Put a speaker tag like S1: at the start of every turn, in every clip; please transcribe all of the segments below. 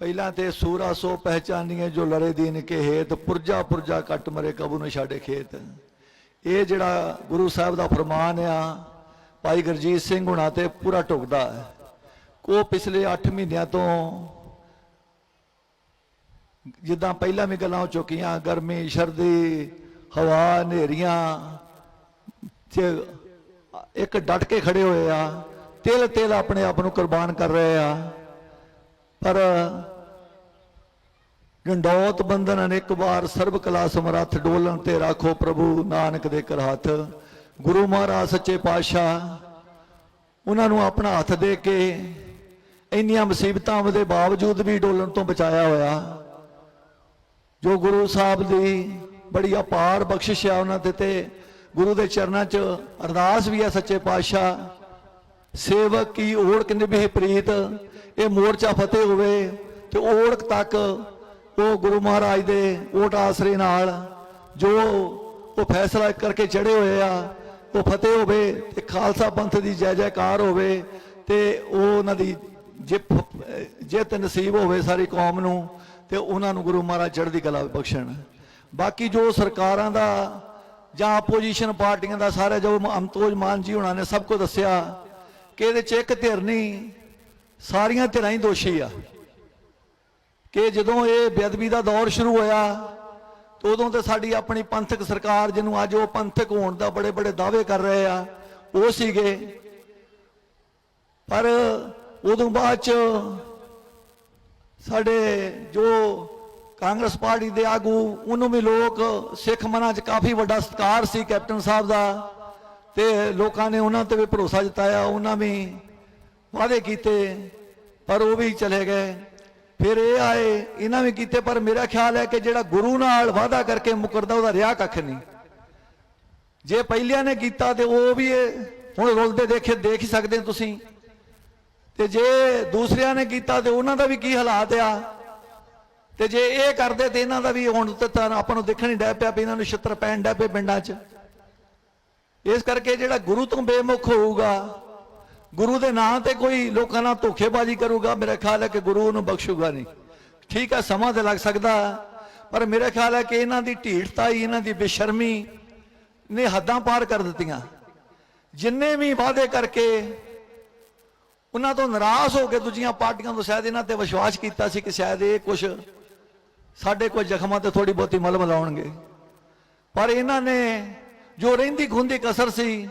S1: ਪਹਿਲਾਂ ਤੇ ਸੂਰਾ ਸੋ ਪਹਿਚਾਨੀਏ ਜੋ ਲੜੇ ਦੀਨ ਕੇ ਹੇਤ, ਪੁਰਜਾ ਪੁਰਜਾ ਕੱਟ ਮਰੇ ਕਬੂ ਨ ਛਾੜੇ ਖੇਤ। ਇਹ ਜਿਹੜਾ ਗੁਰੂ ਸਾਹਿਬ ਦਾ ਫਰਮਾਨ ਆ, ਭਾਈ ਗੁਰਜੀਤ ਸਿੰਘ ਹੁਣਾ ਤੇ ਪੂਰਾ ਢੁਕਦਾ ਹੈ। ਕੋ ਪਿਛਲੇ 8 ਮਹੀਨਿਆਂ ਤੋਂ ਜਿੱਦਾਂ ਪਹਿਲਾਂ ਵੀ ਗੱਲਾਂ ਹੋ ਚੁੱਕੀਆਂ, ਗਰਮੀ, ਸਰਦੀ, ਹਵਾ, ਹਨੇਰੀਆਂ, ਤੇ ਇੱਕ ਡਟ ਕੇ ਖੜੇ ਹੋਏ ਆ ਤਿਲ ਤਿਲ ਆਪਣੇ ਆਪ ਨੂੰ ਕੁਰਬਾਨ ਕਰ ਰਹੇ ਆ। ਪਰ ਗੰਡੋਤ ਬੰਧਨ ਅਨੇਕ ਵਾਰ ਸਰਬ ਕਲਾ ਸਮਰੱਥ ਡੋਲਣ ਤੇ ਰਾਖੋ ਪ੍ਰਭੂ ਨਾਨਕ ਦੇ ਕਰ ਹੱਥ। ਗੁਰੂ ਮਹਾਰਾਜ, ਸੱਚੇ ਪਾਤਸ਼ਾਹ, ਉਹਨਾਂ ਨੂੰ ਆਪਣਾ ਹੱਥ ਦੇ ਕੇ ਇੰਨੀਆਂ ਮੁਸੀਬਤਾਂ ਦੇ ਬਾਵਜੂਦ ਵੀ ਡੋਲਣ ਤੋਂ ਬਚਾਇਆ ਹੋਇਆ। ਜੋ ਗੁਰੂ ਸਾਹਿਬ ਦੀ ਬੜੀ ਅਪਾਰ ਬਖਸ਼ਿਸ਼ ਆ ਉਹਨਾਂ ਦੇ ਤੇ, ਗੁਰੂ ਦੇ ਚਰਨਾਂ 'ਚ ਅਰਦਾਸ ਵੀ ਹੈ ਸੱਚੇ ਪਾਤਸ਼ਾਹ। ਸੇਵਕ ਕੀ ਓੜਕ ਨਿਭੇ ਪ੍ਰੀਤ, ਇਹ ਮੋਰਚਾ ਫਤਿਹ ਹੋਵੇ ਤੇ ਓੜਕ ਤੱਕ ਉਹ ਗੁਰੂ ਮਹਾਰਾਜ ਦੇ ਓਟ ਆਸਰੇ ਨਾਲ ਜੋ ਉਹ ਫੈਸਲਾ ਕਰਕੇ ਚੜੇ ਹੋਏ ਆ, ਉਹ ਫਤਿਹ ਹੋਵੇ ਤੇ ਖਾਲਸਾ ਪੰਥ ਦੀ ਜੈ ਜੈਕਾਰ ਹੋਵੇ ਤੇ ਉਹ ਉਹਨਾਂ ਦੀ ਜਿੱਤ ਜਿੱਤ ਨਸੀਬ ਹੋਵੇ ਸਾਰੀ ਕੌਮ ਨੂੰ ਤੇ ਉਹਨਾਂ ਨੂੰ ਗੁਰੂ ਮਹਾਰਾਜ ਚੜ੍ਹਦੀ ਕਲਾ ਬਖਸ਼ਣ। ਬਾਕੀ ਜੋ ਸਰਕਾਰਾਂ ਦਾ ਜਾਂ ਆਪੋਜੀਸ਼ਨ ਪਾਰਟੀਆਂ ਦਾ ਸਾਰਾ ਜੋ ਅਮਤੋਜ ਮਾਨ ਜੀ ਹੁਣਾਂ ਨੇ ਸਭ ਕੁਝ ਦੱਸਿਆ ਕਿ ਇਹਦੇ ਚ ਇੱਕ ਧਿਰ ਨਹੀਂ, ਸਾਰੀਆਂ ਧਿਰਾਂ ਹੀ ਦੋਸ਼ੀ ਆ। ਕਿ ਜਦੋਂ ਇਹ ਬੇਅਦਬੀ ਦਾ ਦੌਰ ਸ਼ੁਰੂ ਹੋਇਆ, ਤਾਂ ਉਦੋਂ ਤੇ ਸਾਡੀ ਆਪਣੀ ਪੰਥਕ ਸਰਕਾਰ, ਜਿਹਨੂੰ ਅੱਜ ਉਹ ਪੰਥਕ ਹੋਣ ਦਾ ਬੜੇ ਬੜੇ ਦਾਅਵੇ ਕਰ ਰਹੇ ਆ, ਉਹ ਸੀਗੇ। ਪਰ ਉਦੋਂ ਬਾਅਦ ਚ ਸਾਡੇ ਜੋ ਕਾਂਗਰਸ ਪਾਰਟੀ ਦੇ ਆਗੂ, ਉਹਨੂੰ ਵੀ ਲੋਕ ਸਿੱਖ ਮਨਾਂ 'ਚ ਕਾਫੀ ਵੱਡਾ ਸਤਿਕਾਰ ਸੀ ਕੈਪਟਨ ਸਾਹਿਬ ਦਾ, ਤੇ ਲੋਕਾਂ ਨੇ ਉਹਨਾਂ ਤੇ ਵੀ ਭਰੋਸਾ ਜਤਾਇਆ, ਉਹਨਾਂ ਵੀ ਵਾਅਦੇ ਕੀਤੇ, ਪਰ ਉਹ ਵੀ ਚਲੇ ਗਏ। ਫਿਰ ਇਹ ਆਏ, ਇਹਨਾਂ ਵੀ ਕੀਤੇ, ਪਰ ਮੇਰਾ ਖਿਆਲ ਹੈ ਕਿ ਜਿਹੜਾ ਗੁਰੂ ਨਾਲ ਵਾਅਦਾ ਕਰਕੇ ਮੁਕਰਦਾ, ਉਹਦਾ ਰਿਆ ਕੱਖ ਨਹੀਂ। ਜੇ ਪਹਿਲਿਆਂ ਨੇ ਕੀਤਾ ਤੇ ਉਹ ਵੀ ਇਹ ਹੁਣ ਰੁਲਦੇ ਦੇਖੇ, ਦੇਖ ਹੀ ਸਕਦੇ ਤੁਸੀਂ। ਤੇ ਜੇ ਦੂਸਰਿਆਂ ਨੇ ਕੀਤਾ ਤੇ ਉਹਨਾਂ ਦਾ ਵੀ ਕੀ ਹਾਲਾਤ ਆ? ਤੇ ਜੇ ਇਹ ਕਰਦੇ ਤੇ ਇਹਨਾਂ ਦਾ ਵੀ ਹੁਣ ਤੇ ਤਾਂ ਆਪਾਂ ਨੂੰ ਦੇਖਣ ਹੀ ਡੈ ਪਿਆ ਵੀ ਇਹਨਾਂ ਨੂੰ ਛਿੱਤਰ ਪੈਣ ਡੈ ਪਏ ਪਿੰਡਾਂ 'ਚ। ਇਸ ਕਰਕੇ ਜਿਹੜਾ ਗੁਰੂ ਤੋਂ ਬੇਮੁਖ ਹੋਊਗਾ ਗੁਰੂ ਦੇ ਨਾਂ ਤੇ ਕੋਈ ਲੋਕਾਂ ਨਾਲ ਧੋਖੇਬਾਜ਼ੀ ਕਰੂਗਾ, ਮੇਰਾ ਖਿਆਲ ਹੈ ਕਿ ਗੁਰੂ ਉਹਨੂੰ ਬਖਸ਼ੂਗਾ ਨਹੀਂ। ਠੀਕ ਹੈ, ਸਮਾਂ ਤੇ ਲੱਗ ਸਕਦਾ, ਪਰ ਮੇਰਾ ਖਿਆਲ ਹੈ ਕਿ ਇਹਨਾਂ ਦੀ ਢੀਠਤਾਈ, ਇਹਨਾਂ ਦੀ ਬੇਸ਼ਰਮੀ ਨੇ ਹੱਦਾਂ ਪਾਰ ਕਰ ਦਿੱਤੀਆਂ। ਜਿੰਨੇ ਵੀ ਵਾਅਦੇ ਕਰਕੇ ਉਹਨਾਂ ਤੋਂ ਨਾਰਾਜ਼ ਹੋ ਕੇ ਦੂਜੀਆਂ ਪਾਰਟੀਆਂ ਤੋਂ ਸ਼ਾਇਦ ਇਹਨਾਂ ਤੇ ਵਿਸ਼ਵਾਸ ਕੀਤਾ ਸੀ ਕਿ ਸ਼ਾਇਦ ਇਹ ਕੁਝ ਸਾਡੇ ਕੋਈ ਜ਼ਖਮਾਂ ਤੇ ਥੋੜੀ ਬਹੁਤੀ ਮਲਮ ਲਾਉਣਗੇ ਪਰ ਇਹਨਾਂ ਨੇ ਜੋ ਰਹਿੰਦੀ ਖੁੰਦੀ ਕਸਰ ਸੀ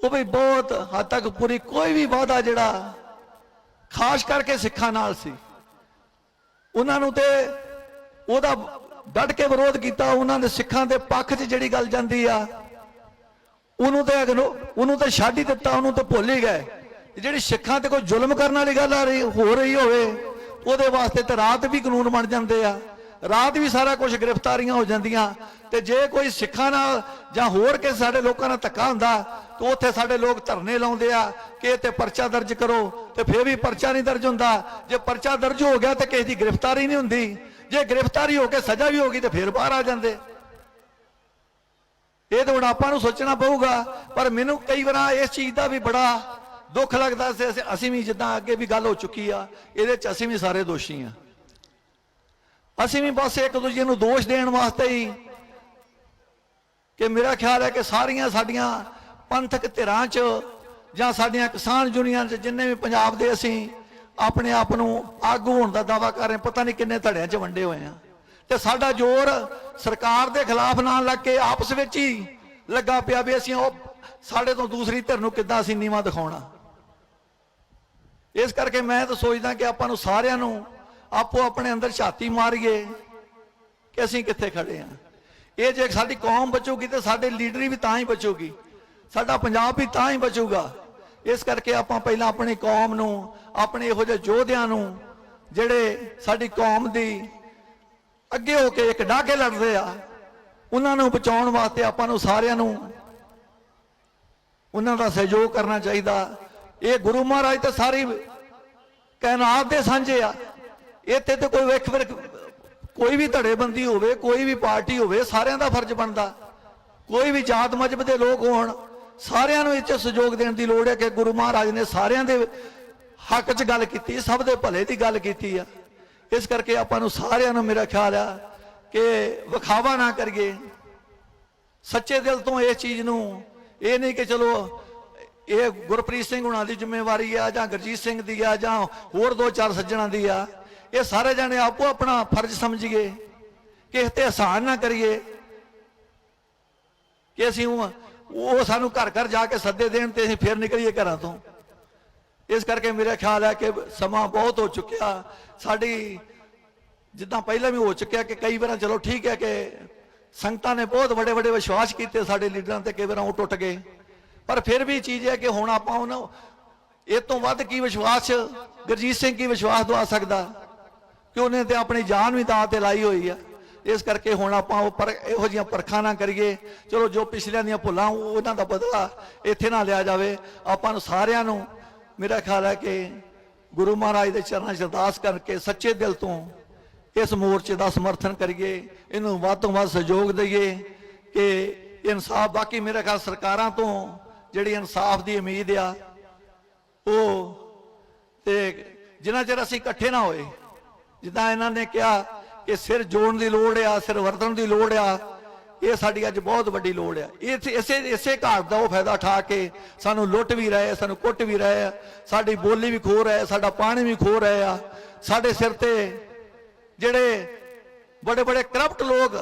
S1: ਉਹ ਵੀ ਬਹੁਤ ਹੱਦ ਤੱਕ ਪੂਰੀ ਕੋਈ ਵੀ ਵਾਅਦਾ ਜਿਹੜਾ ਖਾਸ ਕਰਕੇ ਸਿੱਖਾਂ ਨਾਲ ਸੀ। ਉਹਨਾਂ ਨੂੰ ਤੇ ਉਹਦਾ ਡਟ ਕੇ ਵਿਰੋਧ ਕੀਤਾ, ਉਹਨਾਂ ਦੇ ਸਿੱਖਾਂ ਦੇ ਪੱਖ 'ਚ ਜਿਹੜੀ ਗੱਲ ਜਾਂਦੀ ਆ, ਉਹਨੂੰ ਤੇ ਉਹਨੂੰ ਤੇ ਛੱਡ ਹੀ ਦਿੱਤਾ, ਉਹਨੂੰ ਤੇ ਭੁੱਲ ਹੀ ਗਏ। ਜਿਹੜੀ ਸਿੱਖਾਂ ਤੇ ਕੋਈ ਜ਼ੁਲਮ ਕਰਨ ਵਾਲੀ ਗੱਲ ਆ ਰਹੀ, ਹੋ ਰਹੀ ਹੋਵੇ, ਉਹਦੇ ਵਾਸਤੇ ਤੇ ਰਾਤ ਵੀ ਕਾਨੂੰਨ ਬਣ ਜਾਂਦੇ ਆ। ਰਾਤ ਵੀ ਸਾਰਾ ਕੁਝ ਗ੍ਰਿਫਤਾਰੀਆਂ ਹੋ ਜਾਂਦੀਆਂ ਤੇ ਜੇ ਕੋਈ ਸਿੱਖਾਂ ਨਾਲ ਜਾਂ ਹੋਰ ਕਿਸੇ ਸਾਡੇ ਲੋਕਾਂ ਨਾਲ ਧੱਕਾ ਹੁੰਦਾ ਤਾਂ ਉੱਥੇ ਸਾਡੇ ਲੋਕ ਧਰਨੇ ਲਾਉਂਦੇ ਆ ਕਿ ਇਹ ਤੇ ਪਰਚਾ ਦਰਜ ਕਰੋ ਤੇ ਫੇਰ ਵੀ ਪਰਚਾ ਨਹੀਂ ਦਰਜ ਹੁੰਦਾ। ਜੇ ਪਰਚਾ ਦਰਜ ਹੋ ਗਿਆ ਤੇ ਕਿਸੇ ਦੀ ਗ੍ਰਿਫਤਾਰੀ ਨਹੀਂ ਹੁੰਦੀ। ਜੇ ਗ੍ਰਿਫਤਾਰੀ ਹੋ ਕੇ ਸਜ਼ਾ ਵੀ ਹੋ ਗਈ ਤੇ ਫੇਰ ਬਾਹਰ ਆ ਜਾਂਦੇ। ਇਹ ਤਾਂ ਹੁਣ ਆਪਾਂ ਨੂੰ ਸੋਚਣਾ ਪਊਗਾ, ਪਰ ਮੈਨੂੰ ਕਈ ਵਾਰ ਇਸ ਚੀਜ਼ ਦਾ ਵੀ ਬੜਾ ਦੁੱਖ ਲੱਗਦਾ ਸੀ ਅਸੀਂ- ਅਸੀਂ ਵੀ ਜਿੱਦਾਂ ਅੱਗੇ ਵੀ ਗੱਲ ਹੋ ਚੁੱਕੀ ਆ, ਇਹਦੇ ਚ ਅਸੀਂ ਵੀ ਸਾਰੇ ਦੋਸ਼ੀ ਆ। ਅਸੀਂ ਵੀ ਬਸ ਇੱਕ ਦੂਜੇ ਨੂੰ ਦੋਸ਼ ਦੇਣ ਵਾਸਤੇ ਹੀ। ਕਿ ਮੇਰਾ ਖਿਆਲ ਹੈ ਕਿ ਸਾਰੀਆਂ ਸਾਡੀਆਂ ਪੰਥਕ ਧਿਰਾਂ 'ਚ ਜਾਂ ਸਾਡੀਆਂ ਕਿਸਾਨ ਯੂਨੀਅਨ 'ਚ ਜਿੰਨੇ ਵੀ ਪੰਜਾਬ ਦੇ ਅਸੀਂ ਆਪਣੇ ਆਪ ਨੂੰ ਆਗੂ ਹੋਣ ਦਾ ਦਾਵਾ ਕਰ ਰਹੇ ਪਤਾ ਨਹੀਂ ਕਿੰਨੇ ਧੜਿਆਂ 'ਚ ਵੰਡੇ ਹੋਏ ਆ ਤੇ ਸਾਡਾ ਜ਼ੋਰ ਸਰਕਾਰ ਦੇ ਖਿਲਾਫ ਨਾ ਲੱਗ ਕੇ ਆਪਸ ਵਿੱਚ ਹੀ ਲੱਗਾ ਪਿਆ ਵੀ ਅਸੀਂ ਉਹ ਸਾਡੇ ਤੋਂ ਦੂਸਰੀ ਧਿਰ ਨੂੰ ਕਿੱਦਾਂ ਅਸੀਂ ਨੀਵਾ ਦਿਖਾਉਣਾ। ਇਸ ਕਰਕੇ ਮੈਂ ਤਾਂ ਸੋਚਦਾ ਕਿ ਆਪਾਂ ਨੂੰ ਸਾਰਿਆਂ ਨੂੰ ਆਪੋ ਆਪਣੇ ਅੰਦਰ ਛਾਤੀ ਮਾਰੀਏ ਕਿ ਅਸੀਂ ਕਿੱਥੇ ਖੜੇ ਆ। ਇਹ ਜੇ ਸਾਡੀ ਕੌਮ ਬਚੂਗੀ ਤੇ ਸਾਡੇ ਲੀਡਰੀ ਵੀ ਤਾਂ ਹੀ ਬਚੂਗੀ, ਸਾਡਾ ਪੰਜਾਬ ਵੀ ਤਾਂ ਹੀ ਬਚੂਗਾ। ਇਸ ਕਰਕੇ ਆਪਾਂ ਪਹਿਲਾਂ ਆਪਣੀ ਕੌਮ ਨੂੰ, ਆਪਣੇ ਇਹੋ ਜਿਹੇ ਯੋਧਿਆਂ ਨੂੰ, ਜਿਹੜੇ ਸਾਡੀ ਕੌਮ ਦੀ ਅੱਗੇ ਹੋ ਕੇ ਇੱਕ ਡਾਕੇ ਲੜਦੇ ਆ, ਉਹਨਾਂ ਨੂੰ ਬਚਾਉਣ ਵਾਸਤੇ ਆਪਾਂ ਨੂੰ ਸਾਰਿਆਂ ਨੂੰ ਉਹਨਾਂ ਦਾ ਸਹਿਯੋਗ ਕਰਨਾ ਚਾਹੀਦਾ। ਇਹ ਗੁਰੂ ਮਹਾਰਾਜ ਤੇ ਸਾਰੀ ਕਾਇਨਾਤ ਦੇ ਸਾਂਝੇ ਆ। ਇੱਥੇ ਤੇ ਕੋਈ ਵੇਖ ਫਿਰ ਕੋਈ ਵੀ ਧੜੇਬੰਦੀ ਹੋਵੇ, ਕੋਈ ਵੀ ਪਾਰਟੀ ਹੋਵੇ, ਸਾਰਿਆਂ ਦਾ ਫਰਜ਼ ਬਣਦਾ। ਕੋਈ ਵੀ ਜਾਤ ਮਜਬ ਦੇ ਲੋਕ ਹੋਣ, ਸਾਰਿਆਂ ਨੂੰ ਇੱਥੇ ਸਹਿਯੋਗ ਦੇਣ ਦੀ ਲੋੜ ਹੈ ਕਿ ਗੁਰੂ ਮਹਾਰਾਜ ਨੇ ਸਾਰਿਆਂ ਦੇ ਹੱਕ 'ਚ ਗੱਲ ਕੀਤੀ, ਸਭ ਦੇ ਭਲੇ ਦੀ ਗੱਲ ਕੀਤੀ ਆ। ਇਸ ਕਰਕੇ ਆਪਾਂ ਨੂੰ ਸਾਰਿਆਂ ਨੂੰ ਮੇਰਾ ਖਿਆਲ ਆ ਕਿ ਵਿਖਾਵਾ ਨਾ ਕਰੀਏ। ਸੱਚੇ ਦਿਲ ਤੋਂ ਇਸ ਚੀਜ਼ ਨੂੰ, ਇਹ ਨਹੀਂ ਕਿ ਚਲੋ ਇਹ ਗੁਰਪ੍ਰੀਤ ਸਿੰਘ ਹੁਣਾਂ ਦੀ ਜ਼ਿੰਮੇਵਾਰੀ ਆ ਜਾਂ ਗੁਰਜੀਤ ਸਿੰਘ ਦੀ ਆ ਜਾਂ ਹੋਰ ਦੋ ਚਾਰ ਸੱਜਣਾਂ ਦੀ ਆ। ਇਹ ਸਾਰੇ ਜਣੇ ਆਪੋ ਆਪਣਾ ਫਰਜ਼ ਸਮਝੀਏ ਕਿਸੇ ਤੇ ਆਸਾਨ ਨਾ ਕਰੀਏ ਕਿ ਅਸੀਂ ਉਹ ਸਾਨੂੰ ਘਰ ਘਰ ਜਾ ਕੇ ਸੱਦੇ ਦੇਣ ਤੇ ਅਸੀਂ ਫਿਰ ਨਿਕਲੀਏ ਘਰਾਂ ਤੋਂ। ਇਸ ਕਰਕੇ ਮੇਰਾ ਖਿਆਲ ਹੈ ਕਿ ਸਮਾਂ ਬਹੁਤ ਹੋ ਚੁੱਕਿਆ। ਸਾਡੀ ਜਿੱਦਾਂ ਪਹਿਲਾਂ ਵੀ ਹੋ ਚੁੱਕਿਆ ਕਿ ਕਈ ਵਾਰਾਂ ਚਲੋ ਠੀਕ ਹੈ ਕਿ ਸੰਗਤਾਂ ਨੇ ਬਹੁਤ ਵੱਡੇ ਵੱਡੇ ਵਿਸ਼ਵਾਸ ਕੀਤੇ ਸਾਡੇ ਲੀਡਰਾਂ ਤੇ, ਕਈ ਵਾਰਾਂ ਉਹ ਟੁੱਟ ਗਏ। ਪਰ ਫਿਰ ਵੀ ਚੀਜ਼ ਹੈ ਕਿ ਹੁਣ ਆਪਾਂ ਉਹਨਾਂ ਇਹ ਤੋਂ ਵੱਧ ਕੀ ਵਿਸ਼ਵਾਸ ਗੁਰਜੀਤ ਸਿੰਘ ਕੀ ਵਿਸ਼ਵਾਸ ਦਵਾ ਸਕਦਾ? ਕਿ ਉਹਨੇ ਤੇ ਆਪਣੀ ਜਾਨ ਵੀ ਦਾਅ ਤੇ ਲਾਈ ਹੋਈ ਆ। ਇਸ ਕਰਕੇ ਹੁਣ ਆਪਾਂ ਉਹ ਪਰ ਇਹੋ ਜਿਹੀਆਂ ਪਰਖਾਂ ਨਾ ਕਰੀਏ। ਚਲੋ, ਜੋ ਪਿਛਲਿਆਂ ਦੀਆਂ ਭੁੱਲਾਂ ਉਹਨਾਂ ਦਾ ਬਦਲਾ ਇੱਥੇ ਨਾ ਲਿਆ ਜਾਵੇ। ਆਪਾਂ ਨੂੰ ਸਾਰਿਆਂ ਨੂੰ ਮੇਰਾ ਖਿਆਲ ਹੈ ਕਿ ਗੁਰੂ ਮਹਾਰਾਜ ਦੇ ਚਰਨਾਂ 'ਚ ਅਰਦਾਸ ਕਰਕੇ ਸੱਚੇ ਦਿਲ ਤੋਂ ਇਸ ਮੋਰਚੇ ਦਾ ਸਮਰਥਨ ਕਰੀਏ। ਇਹਨੂੰ ਵੱਧ ਤੋਂ ਵੱਧ ਸਹਿਯੋਗ ਦਈਏ ਕਿ ਇਨਸਾਫ ਬਾਕੀ ਮੇਰੇ ਖਿਆਲ ਸਰਕਾਰਾਂ ਤੋਂ ਜਿਹੜੀ ਇਨਸਾਫ ਦੀ ਉਮੀਦ ਆ, ਉਹ ਤੇ ਜਿੰਨਾ ਚਿਰ ਅਸੀਂ ਇਕੱਠੇ ਨਾ ਹੋਏ ਜਿੱਦਾਂ ਇਹਨਾਂ ਨੇ ਕਿਹਾ ਕਿ ਸਿਰ ਜੋੜਨ ਦੀ ਲੋੜ ਆ, ਸਿਰ ਵਰਤਣ ਦੀ ਲੋੜ ਆ, ਇਹ ਸਾਡੀ ਅੱਜ ਬਹੁਤ ਵੱਡੀ ਲੋੜ ਆ। ਇਹ ਇਸੇ ਇਸੇ ਘਾਟ ਦਾ ਉਹ ਫਾਇਦਾ ਉਠਾ ਕੇ ਸਾਨੂੰ ਲੁੱਟ ਵੀ ਰਹੇ, ਸਾਨੂੰ ਕੁੱਟ ਵੀ ਰਹੇ ਆ, ਸਾਡੀ ਬੋਲੀ ਵੀ ਖੋ ਰਹੇ, ਸਾਡਾ ਪਾਣੀ ਵੀ ਖੋ ਰਹੇ ਆ। ਸਾਡੇ ਸਿਰ ਤੇ ਜਿਹੜੇ ਬੜੇ ਬੜੇ ਕਰਪਟ ਲੋਕ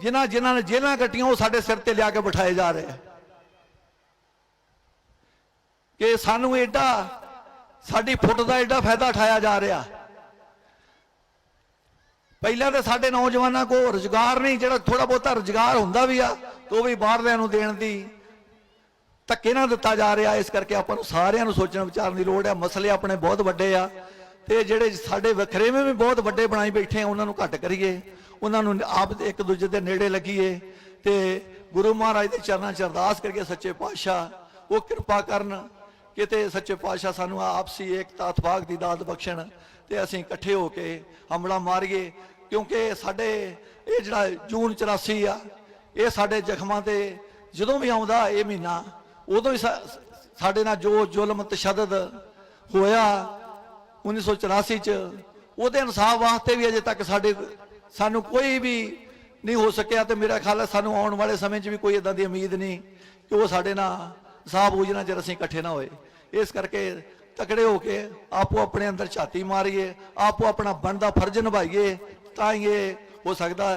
S1: ਜਿਨ੍ਹਾਂ ਜਿਨ੍ਹਾਂ ਨੇ ਜੇਲ੍ਹਾਂ ਕੱਟੀਆਂ, ਉਹ ਸਾਡੇ ਸਿਰ ਤੇ ਲਿਆ ਕੇ ਬਿਠਾਏ ਜਾ ਰਹੇ ਆ। ਕਿ ਸਾਨੂੰ ਐਡਾ ਸਾਡੀ ਫੁੱਟ ਦਾ ਐਡਾ ਫਾਇਦਾ ਉਠਾਇਆ ਜਾ ਰਿਹਾ। ਪਹਿਲਾਂ ਤਾਂ ਸਾਡੇ ਨੌਜਵਾਨਾਂ ਕੋਲ ਰੁਜ਼ਗਾਰ ਨਹੀਂ, ਜਿਹੜਾ ਥੋੜਾ ਬਹੁਤਾ ਰੁਜ਼ਗਾਰ ਹੁੰਦਾ ਵੀ ਆ ਉਹ ਵੀ ਬਾਹਰਲਿਆਂ ਨੂੰ ਦੇਣ ਦੀ ਧੱਕੇ ਨਾਲ ਦਿੱਤਾ ਜਾ ਰਿਹਾ। ਇਸ ਕਰਕੇ ਆਪਾਂ ਨੂੰ ਸਾਰਿਆਂ ਨੂੰ ਸੋਚਣ ਵਿਚਾਰਨ ਦੀ ਲੋੜ ਹੈ ਮਸਲੇ ਆਪਣੇ ਬਹੁਤ ਵੱਡੇ ਆ ਤੇ ਜਿਹੜੇ ਸਾਡੇ ਵਖਰੇਵੇਂ ਵੀ ਬਹੁਤ ਵੱਡੇ ਬਣਾਈ ਬੈਠੇ ਆ, ਉਹਨਾਂ ਨੂੰ ਘੱਟ ਕਰੀਏ। ਉਹਨਾਂ ਨੂੰ ਆਪ ਇੱਕ ਦੂਜੇ ਦੇ ਨੇੜੇ ਲੱਗੀਏ ਤੇ ਗੁਰੂ ਮਹਾਰਾਜ ਦੇ ਚਰਨਾਂ 'ਚ ਅਰਦਾਸ ਕਰੀਏ, ਸੱਚੇ ਪਾਤਸ਼ਾਹ, ਉਹ ਕਿਰਪਾ ਕਰਨ। ਕਿਤੇ ਸੱਚੇ ਪਾਤਸ਼ਾਹ ਸਾਨੂੰ ਆਪਸੀ ਏਕਤਾ ਇਤਫਾਕ ਦੀ ਦਾਤ ਬਖਸ਼ਣ ਤੇ ਅਸੀਂ ਇਕੱਠੇ ਹੋ ਕੇ ਹਮਲਾ ਮਾਰੀਏ। ਕਿਉਂਕਿ ਸਾਡੇ ਇਹ ਜਿਹੜਾ ਜੂਨ 84 ਆ, ਇਹ ਸਾਡੇ ਜ਼ਖਮਾਂ ਤੇ ਜਦੋਂ ਵੀ ਆਉਂਦਾ ਇਹ ਮਹੀਨਾ, ਉਦੋਂ ਹੀ ਸਾਡੇ ਨਾਲ ਜੋ ਜ਼ੁਲਮ ਤਸ਼ੱਦਦ ਹੋਇਆ 1984 ਚ, ਉਹਦੇ ਇਨਸਾਫ ਵਾਸਤੇ ਵੀ ਅਜੇ ਤੱਕ ਸਾਡੇ ਸਾਨੂੰ ਕੋਈ ਵੀ ਨਹੀਂ ਹੋ ਸਕਿਆ ਤੇ ਮੇਰਾ ਖਿਆਲ ਹੈ ਸਾਨੂੰ ਆਉਣ ਵਾਲੇ ਸਮੇਂ 'ਚ ਵੀ ਕੋਈ ਇਦਾਂ ਦੀ ਉਮੀਦ ਨਹੀਂ ਕਿ ਉਹ ਸਾਡੇ ਨਾਲ ਇਨਸਾਫ ਹੋ ਜਾਣਾ ਜਦ ਅਸੀਂ ਇਕੱਠੇ ਨਾ ਹੋਏ। ਇਸ ਕਰਕੇ ਤਕੜੇ ਹੋ ਕੇ ਆਪੋ ਆਪਣੇ ਅੰਦਰ ਝਾਤੀ ਮਾਰੀਏ, ਆਪੋ ਆਪਣਾ ਬਣਦਾ ਫਰਜ਼ ਨਿਭਾਈਏ ਤਾਂ ਹੀ ਇਹ ਹੋ ਸਕਦਾ